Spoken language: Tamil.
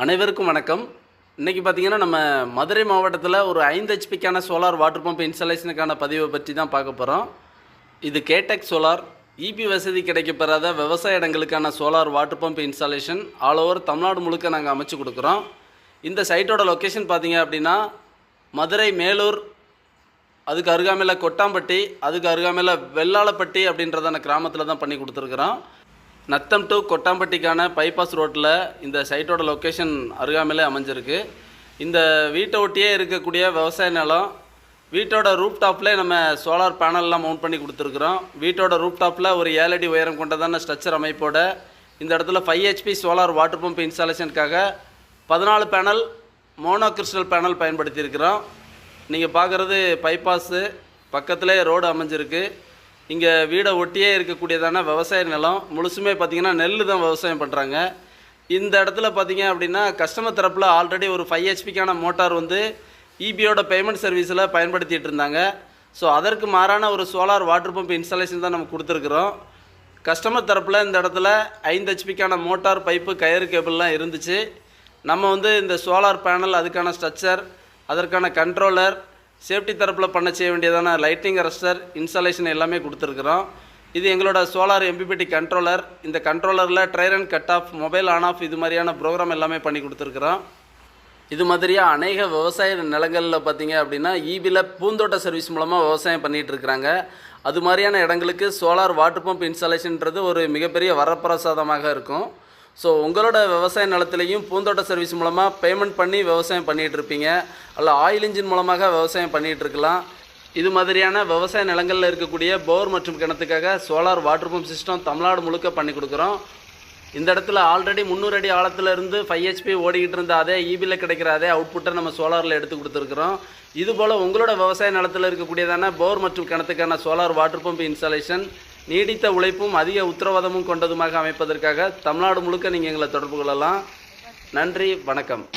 அனைவருக்கும் வணக்கம். இன்றைக்கி பார்த்தீங்கன்னா நம்ம மதுரை மாவட்டத்தில் ஒரு ஐந்து ஹெச்பிக்கான சோலார் வாட்டர் பம்ப் இன்ஸ்டாலேஷனுக்கான பதிவை பற்றி தான் பார்க்க போகிறோம் இது கேடெக் சோலார் இபி வசதி கிடைக்கப்பெறாத விவசாய இடங்களுக்கான solar water pump installation all over Tamil Nadu முழுக்க நாங்கள் அமைச்சு கொடுக்குறோம். இந்த சைட்டோட லொக்கேஷன் பார்த்தீங்க அப்படின்னா மதுரை மேலூர் அதுக்கு அருகாமையில் கொட்டாம்பட்டி அதுக்கு அருகாமையில் வெள்ளாளப்பட்டி அப்படின்றதான கிராமத்தில் தான் பண்ணி கொடுத்துருக்குறோம். நத்தம் டு கொட்டாம்பட்டிக்கான பைபாஸ் ரோட்டில் இந்த சைட்டோட லொக்கேஷன் அருகாமையில் அமைஞ்சிருக்கு. இந்த வீட்டை ஒட்டியே இருக்கக்கூடிய விவசாய நிலம் வீட்டோட ரூப் டாப்பில் நம்ம சோலார் பேனல்லாம் மவுண்ட் பண்ணி கொடுத்துருக்குறோம். வீட்டோட ரூப் டாப்பில் ஒரு ஏழு அடி உயரம் கொண்டதான ஸ்ட்ரக்சர் அமைப்போட இந்த இடத்துல five HP solar water pump இன்ஸ்டாலேஷனுக்காக பதினாலு பேனல் மோனோ கிறிஸ்டல் பேனல் பயன்படுத்தியிருக்கிறோம். நீங்கள் பார்க்குறது பைபாஸு பக்கத்திலே ரோடு அமைஞ்சிருக்கு. இங்கே வீடை ஒட்டியே இருக்கக்கூடியதான விவசாய நிலம் முழுசுமே பார்த்திங்கன்னா நெல் தான் விவசாயம் பண்ணுறாங்க இந்த இடத்துல பார்த்தீங்க அப்படின்னா கஸ்டமர் தரப்பில் ஆல்ரெடி ஒரு ஃபைவ் ஹெச்பிக்கான மோட்டார் வந்து இபியோட பேமெண்ட் சர்வீஸில் பயன்படுத்திட்டு இருந்தாங்க. ஸோ அதற்கு மாறான ஒரு சோலார் வாட்டர் பம்ப் இன்ஸ்டாலேஷன் தான் நம்ம கொடுத்துருக்குறோம். கஸ்டமர் தரப்பில் இந்த இடத்துல ஐந்து ஹெச்பிக்கான மோட்டார் பைப்பு கயிறு கேபிள்லாம் இருந்துச்சு. நம்ம வந்து இந்த சோலார் பேனல் அதுக்கான ஸ்ட்ரக்சர் அதற்கான கண்ட்ரோலர் சேஃப்டி தரப்பில் பண்ண செய்ய வேண்டியதான லைட்டிங் அரஸ்டர் இன்ஸ்டாலேஷன் எல்லாமே கொடுத்துருக்குறோம். இது எங்களோட சோலார் எம்பிபிடி கண்ட்ரோலர் இந்த கண்ட்ரோலரில் dry run and cut off mobile on off இது மாதிரியான ப்ரோக்ராம் எல்லாமே பண்ணி கொடுத்துருக்குறோம். இது மாதிரியாக அநேக விவசாய நிலங்களில் பார்த்தீங்க அப்படின்னா ஈபியில் பூந்தோட்ட சர்வீஸ் மூலமாக விவசாயம் பண்ணிகிட்டு இருக்கிறாங்க. அது மாதிரியான இடங்களுக்கு சோலார் வாட்டர் பம்ப் இன்ஸ்டாலேஷன்ன்றது ஒரு மிகப்பெரிய வரப்பிரசாதமாக இருக்கும். ஸோ உங்களோட விவசாய நிலத்துலையும் பூந்தோட்ட சர்வீஸ் மூலமாக பேமெண்ட் பண்ணி விவசாயம் பண்ணிகிட்டு இருப்பீங்க. அல்ல ஆயில் இன்ஜின் மூலமாக விவசாயம் பண்ணிகிட்டு இருக்கலாம். இது மாதிரியான விவசாய நிலங்களில் இருக்கக்கூடிய போர் மற்றும் கிணத்துக்காக solar water pump system Tamil Nadu முழுக்க பண்ணி கொடுக்குறோம். இந்த இடத்துல ஆல்ரெடி முந்நூறு அடி ஆழத்துல இருந்து ஃபைவ் ஹெச்பி ஓடிக்கிட்டு இருந்த அதே ஈபியில் கிடைக்கிற அதே அவுட்புட்டை நம்ம சோலாரில் எடுத்து கொடுத்துருக்குறோம். இது போல் உங்களோட விவசாய நிலத்தில் இருக்கக்கூடியதான போர் மற்றும் கிணத்துக்கான சோலார் வாட்டர் பம்ப் இன்ஸ்டாலேஷன் நீடித்த உழைப்பும் அதிக உத்தரவாதமும் கொண்டதுமாக அமைப்பதற்காக தமிழ்நாடு முழுக்க நீங்கள் எங்களை தொடர்பு கொள்ளலாம். நன்றி வணக்கம்.